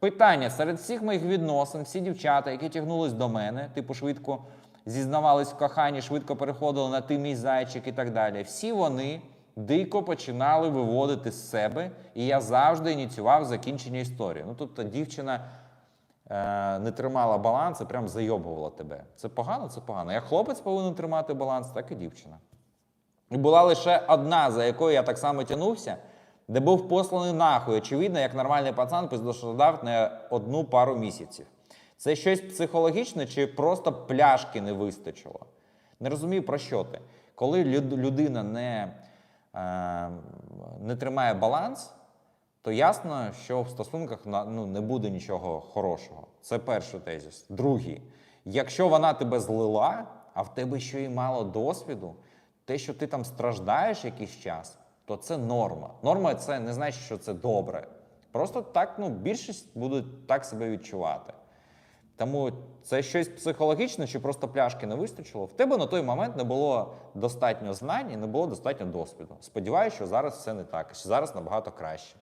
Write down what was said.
Питання серед всіх моїх відносин, всі дівчата, які тягнулись до мене, типу швидко зізнавались в коханні, швидко переходили на ти мій зайчик і так далі. Всі вони дико починали виводити з себе, і я завжди ініціював закінчення історії. Ну тобто дівчина е, не тримала баланс і прям зайобувала тебе. Це погано, це погано. Як хлопець повинен тримати баланс, так і дівчина. І була лише одна, за якою я так само тягнувся, де був посланий нахуй, очевидно, як нормальний пацан пиздошодав на одну пару місяців. Це щось психологічне чи просто пляшки не вистачило? Не розумію, про що ти. Коли людина не, е, не тримає баланс, то ясно, що в стосунках ну, не буде нічого хорошого. Це перший тезіс. Другий. Якщо вона тебе злила, а в тебе ще й мало досвіду, те, що ти там страждаєш якийсь час, то це норма. Норма це не значить, що це добре. Просто так, ну, більшість будуть так себе відчувати. Тому це щось психологічне, чи просто пляшки не вистачило. В тебе на той момент не було достатньо знань і не було достатньо досвіду. Сподіваюся, що зараз все не так, що зараз набагато краще.